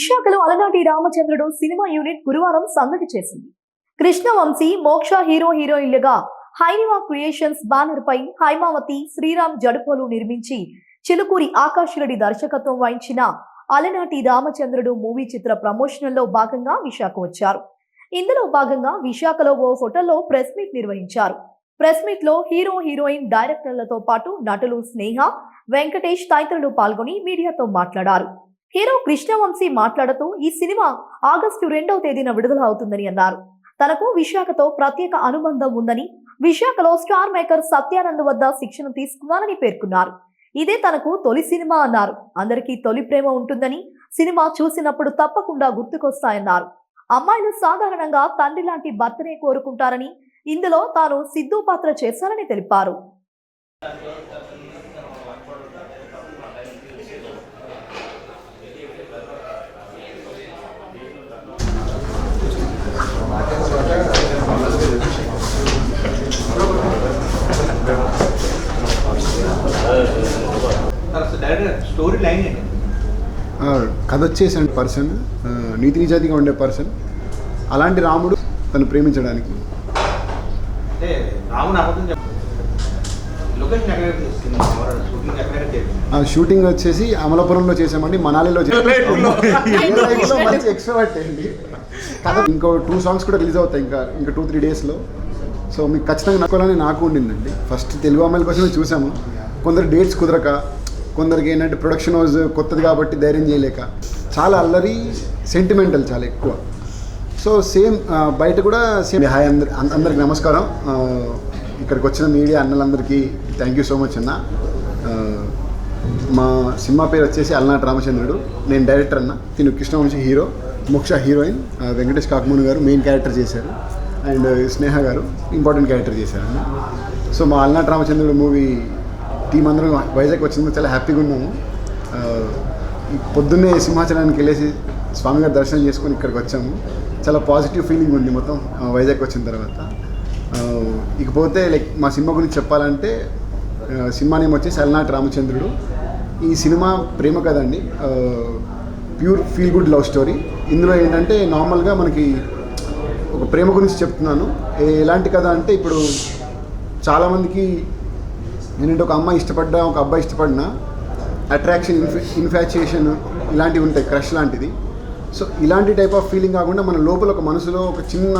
విశాఖలో అలనాటి రామచంద్రుడు సినిమా యూనిట్ గురువారం సందడి చేసింది. కృష్ణవంశీ మోక్ష హీరో హీరోయిన్లుగా హైనివా క్రియేషన్స్ బ్యానర్ పై హైమావతి శ్రీరామ్ జడుపోలు నిర్మించి చిలుకూరి ఆకాశరెడ్డి దర్శకత్వం వహించిన అలనాటి రామచంద్రుడు మూవీ చిత్ర ప్రమోషన్లో భాగంగా విశాఖ వచ్చారు. ఇందులో భాగంగా విశాఖలో ఓ హోటల్లో ప్రెస్ మీట్ నిర్వహించారు. ప్రెస్ మీట్లో హీరో హీరోయిన్ డైరెక్టర్లతో పాటు నటులు స్నేహ వెంకటేష్ తదితరులు పాల్గొని మీడియాతో మాట్లాడారు. హీరో కృష్ణవంశీ మాట్లాడుతూ ఈ సినిమా ఆగస్టు రెండవ తేదీన విడుదల అవుతుందని అన్నారు. తనకు విశాఖతో ప్రత్యేక అనుబంధం ఉందని విశాఖలో స్టార్ మేకర్ సత్యానంద్ వద్ద శిక్షణ తీసుకున్నానని పేర్కొన్నారు. ఇదే తనకు తొలి సినిమా అన్నారు. అందరికీ తొలి ప్రేమ ఉంటుందని సినిమా చూసినప్పుడు తప్పకుండా గుర్తుకొస్తాయన్నారు. అమ్మాయిలు సాధారణంగా తండ్రి లాంటి భర్తనే కోరుకుంటారని ఇందులో తాను సిద్ధు పాత్ర చేశానని తెలిపారు. వచ్చేసిన పర్సన్ నీతి నిజాతిగా ఉండే పర్సన్. అలాంటి రాముడు తను ప్రేమించడానికి. షూటింగ్ వచ్చేసి అమలాపురంలో చేసామండి మనాలిలో ఇంకో టూ సాంగ్స్ కూడా రిలీజ్ అవుతాయి ఇంకా ఇంకా టూ త్రీ డేస్లో సో మీకు ఖచ్చితంగా నక్కోవాలని నాకు ఉండిందండి. ఫస్ట్ తెలుగు అమ్మాయిల కోసమే చూసాము. కొందరు డేట్స్ కుదరక కొందరికి ఏంటంటే ప్రొడక్షన్ హౌస్ కొత్తది కాబట్టి ధైర్యం చేయలేక చాలా అల్లరి సెంటిమెంటల్ చాలా ఎక్కువ. సో సేమ్ బయట కూడా సేమ్ హాయ్ అందరి అందరికి నమస్కారం. ఇక్కడికి వచ్చిన మీడియా అన్నలందరికీ థ్యాంక్ యూ సో మచ్ అన్న. మా సినిమా పేరు వచ్చేసి అలనాటి రామచంద్రుడు. నేను డైరెక్టర్ అన్న. తిను కృష్ణవంశీ హీరో మోక్ష హీరోయిన్ వెంకటేష్ కాకమూని గారు మెయిన్ క్యారెక్టర్ చేశారు. అండ్ స్నేహ గారు ఇంపార్టెంట్ క్యారెక్టర్ చేశారన్న సో మా అలనాటి రామచంద్రుడు మూవీ టీం అందరూ వైజాగ్ వచ్చిందో చాలా హ్యాపీగా ఉన్నాము. ఈ పొద్దున్నే సింహాచలానికి వెళ్ళేసి స్వామిగారి దర్శనం చేసుకొని ఇక్కడికి వచ్చాము. చాలా పాజిటివ్ ఫీలింగ్ ఉంది మొత్తం వైజాగ్ వచ్చిన తర్వాత. ఇకపోతే లైక్ మా సినిమా గురించి చెప్పాలంటే సినిమా నేమ్ వచ్చేసి అలనాటి రామచంద్రుడు. ఈ సినిమా ప్రేమ కదండి pure feel good love story. ఇందులో ఏంటంటే నార్మల్గా మనకి ఒక ప్రేమ గురించి చెప్తున్నాను. ఎలాంటి కథ అంటే ఇప్పుడు చాలామందికి ఏంటంటే ఒక అమ్మాయి ఇష్టపడ్డా ఒక అబ్బాయి ఇష్టపడినా అట్రాక్షన్ ఇన్ఫి ఇన్ఫాచ్యుయేషన్ ఇలాంటివి ఉంటాయి క్రష్ లాంటిది. సో ఇలాంటి టైప్ ఆఫ్ ఫీలింగ్ కాకుండా మన లోపల ఒక మనసులో ఒక చిన్న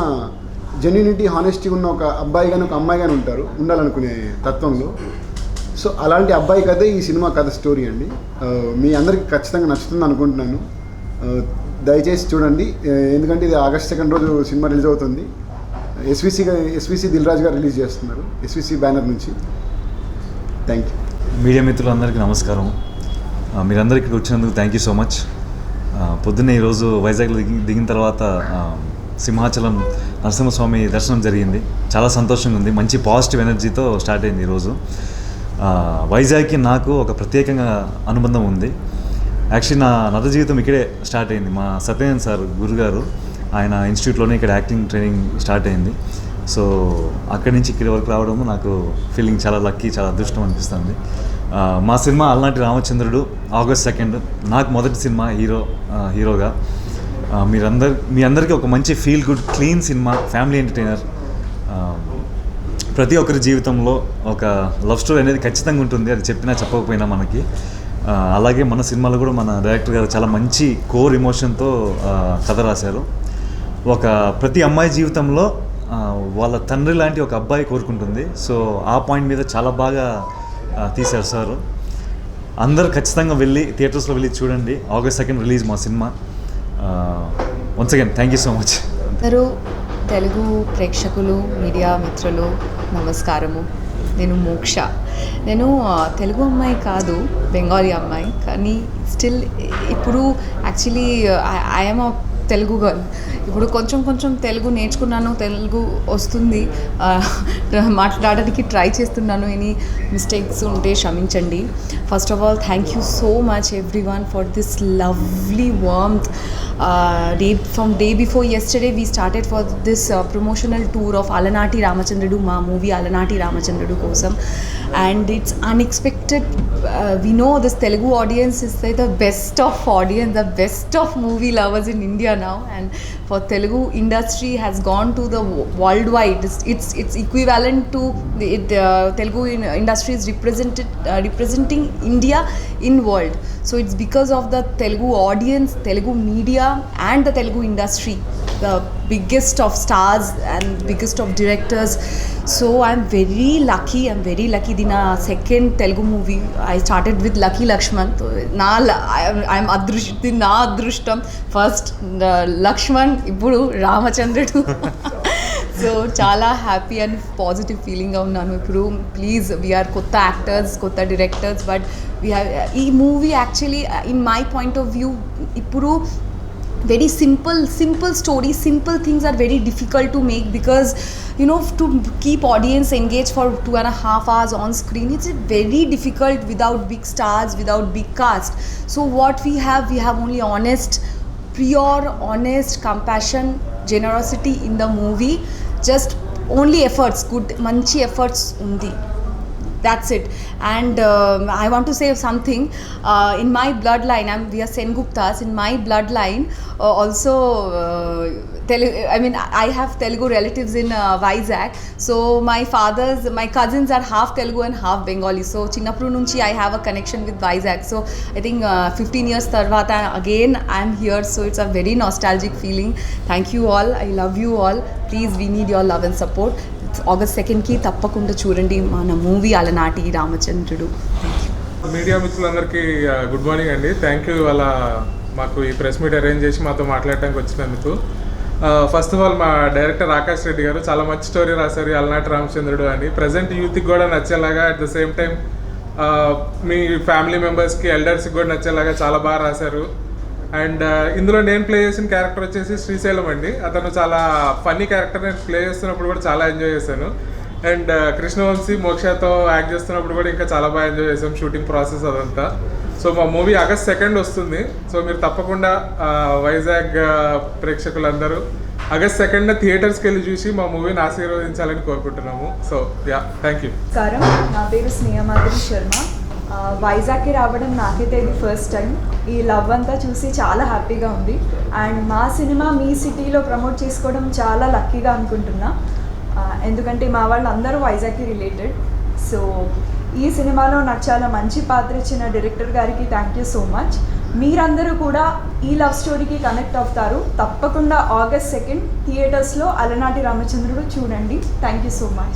జెన్యునిటీ హానెస్టీ ఉన్న ఒక అబ్బాయి కానీ ఒక అమ్మాయి కానీ ఉంటారు ఉండాలనుకునే తత్వంలో. సో అలాంటి అబ్బాయి కథే ఈ సినిమా కథ స్టోరీ అండి. Uh, మీ అందరికీ ఖచ్చితంగా నచ్చుతుంది అనుకుంటున్నాను. Uh, దయచేసి చూడండి. Uh, ఎందుకంటే ఇది ఆగస్ట్ సెకండ్ రోజు సినిమా రిలీజ్ అవుతుంది. S V C S V C Dil Raj గారు రిలీజ్ చేస్తున్నారు ఎస్విసి బ్యానర్ నుంచి. థ్యాంక్ యూ మీడియా మిత్రులందరికీ నమస్కారం. ఆ, మీరందరికీ ఇక్కడ వచ్చినందుకు థ్యాంక్ యూ సో మచ్ పొద్దున్నే ఈరోజు వైజాగ్లో దిగి దిగిన తర్వాత సింహాచలం నరసింహస్వామి దర్శనం జరిగింది. చాలా సంతోషంగా ఉంది. మంచి పాజిటివ్ ఎనర్జీతో స్టార్ట్ అయింది ఈరోజు వైజాగ్కి నాకు ఒక ప్రత్యేకంగా అనుబంధం ఉంది. యాక్చువల్లీ నా నట జీవితం ఇక్కడే స్టార్ట్ అయింది. మా సత్యనారాయణ సార్ గురుగారు ఆయన ఇన్స్టిట్యూట్లోనే ఇక్కడ యాక్టింగ్ ట్రైనింగ్ స్టార్ట్ అయింది. సో అక్కడి నుంచి ఇక్కడి వరకు రావడము నాకు ఫీలింగ్ చాలా లక్కీ చాలా అదృష్టం అనిపిస్తుంది. మా సినిమా అలనాటి రామచంద్రుడు ఆగస్ట్ సెకండ్ నాకు మొదటి సినిమా హీరో హీరోగా. మీరందరు మీ అందరికీ ఒక మంచి feel good clean cinema family entertainer ప్రతి ఒక్కరి జీవితంలో ఒక లవ్ స్టోరీ అనేది ఖచ్చితంగా ఉంటుంది అది చెప్పినా చెప్పకపోయినా మనకి. అలాగే మన సినిమాలో కూడా మన డైరెక్టర్ గారు చాలా మంచి కోర్ ఇమోషన్తో కథ రాశారు. ఒక ప్రతి అమ్మాయి జీవితంలో వాళ్ళ తండ్రి లాంటి ఒక అబ్బాయి కోరుకుంటుంది. సో ఆ పాయింట్ మీద చాలా బాగా తీశారు సార్. అందరు ఖచ్చితంగా వెళ్ళి థియేటర్స్లో వెళ్ళి చూడండి. ఆగస్ట్ సెకండ్ రిలీజ్ మా cinema. Once again thank you so much అందరూ తెలుగు ప్రేక్షకులు మీడియా మిత్రులు నమస్కారము. నేను మోక్ష. నేను తెలుగు అమ్మాయి కాదు బెంగాలీ అమ్మాయి. కానీ స్టిల్ ఇప్పుడు యాక్చువల్లీ ఐఎమ్ తెలుగు గర్ల్. ఇప్పుడు కొంచెం కొంచెం తెలుగు నేర్చుకున్నాను తెలుగు వస్తుంది. మాట్లాడడానికి ట్రై చేస్తున్నాను ఎనీ మిస్టేక్స్ ఉంటే క్షమించండి. First of all thank you so much everyone for this lovely warmth day from day before yesterday we started for this promotional tour of Alanati Ramachandrudu మా మూవీ అలనాటి రామచంద్రుడు కోసం. And it's unexpected we know this Telugu audiences is the best of audiences the best of movie lovers in India now and for Telugu industry has gone to the worldwide. It's it's, it's equivalent to the it, uh, Telugu in, industry is represented uh, representing India in world. So it's because of the Telugu audience, Telugu media, and the Telugu industry, the biggest of stars and biggest of directors. So I'm very lucky. I'm very lucky. This na second Telugu movie. I started with Lucky Lakshman. So నా I'm అదృష్టి నా అదృష్టం first Laxman ఇప్పుడు రామచంద్రుడు so చాలా happy and positive ఫీలింగ్గా ఉన్నాను ఇప్పుడు please we are కొత్త actors కొత్త డైరెక్టర్స్ బట్ వీ హ్యావ్ ఈ movie actually in my point of view ఇప్పుడు very simple simple stories simple things are very difficult to make because you know to keep audience engaged for two and a half hours on screen it's very difficult without big stars without big cast so what we have we have only honest pure honest compassion generosity in the movie just only efforts good manchi efforts undi that's it and um, i want to say something uh, in my bloodline i'm we are senguptas in my bloodline uh, also uh, Telu- I mean, I have Telugu relatives in uh, Vizag. So my father's, my cousins are half Telugu and half Bengali. So Chinnapuru nunchi I have a connection with Vizag. So I think uh, 15 years tarvata again I'm here. So it's a very nostalgic feeling. Thank you all. I love you all. Please, we need your love and support. August సెకండ్కి తప్పకుండా చూడండి మన movie Alanati Ramachandrudu media మిత్రులందరికీ good morning అండి. Thank you ఇవాళ మాకు ఈ press meet arrange చేసి మాతో మాట్లాడటానికి వచ్చినందుకు. ఫస్ట్ ఆఫ్ ఆల్ మా డైరెక్టర్ ఆకాష్ రెడ్డి గారు చాలా మంచి స్టోరీ రాశారు అలనాటి రామచంద్రుడు అని. ప్రజెంట్ యూత్కి కూడా నచ్చేలాగా అట్ ద సేమ్ టైం మీ ఫ్యామిలీ మెంబర్స్కి ఎల్డర్స్కి కూడా నచ్చేలాగా చాలా బాగా రాశారు. అండ్ uh, ఇందులో నేను ప్లే చేసిన క్యారెక్టర్ వచ్చేసి శ్రీశైలం అండి. అతను చాలా ఫన్నీ క్యారెక్టర్ నేను ప్లే చేస్తున్నప్పుడు కూడా చాలా ఎంజాయ్ చేశాను. అండ్ uh, కృష్ణవంశీ మోక్షతో యాక్ట్ చేస్తున్నప్పుడు కూడా ఇంకా చాలా బాగా ఎంజాయ్ చేసాం షూటింగ్ ప్రాసెస్ అదంతా. సో మా మూవీ ఆగస్ట్ సెకండ్ వస్తుంది. సో మీరు తప్పకుండా uh, వైజాగ్ ప్రేక్షకులందరూ ఆగస్ట్ సెకండ్ థియేటర్స్కి వెళ్ళి చూసి మా మూవీని ఆశీర్వదించాలని కోరుకుంటున్నాము. సో యా థ్యాంక్ యూ నా పేరు స్నేహమాధురి శర్మ. వైజాగ్కి రావడం నాకైతే ఇది ఫస్ట్ టైం ఈ లవ్ అంతా చూసి చాలా హ్యాపీగా ఉంది. అండ్ మా సినిమా మీ సిటీలో ప్రమోట్ చేసుకోవడం చాలా లక్కీగా అనుకుంటున్నా. ఎందుకంటే మా వాళ్ళు అందరూ వైజాగ్కి రిలేటెడ్ సో ఈ సినిమాలో నాకు చాలా మంచి పాత్ర ఇచ్చిన డైరెక్టర్ గారికి థ్యాంక్ యూ సో మచ్ మీరందరూ కూడా ఈ లవ్ స్టోరీకి కనెక్ట్ అవుతారు. తప్పకుండా ఆగస్ట్ సెకండ్ థియేటర్స్లో అలనాటి రామచంద్రుడు చూడండి. Thank you so much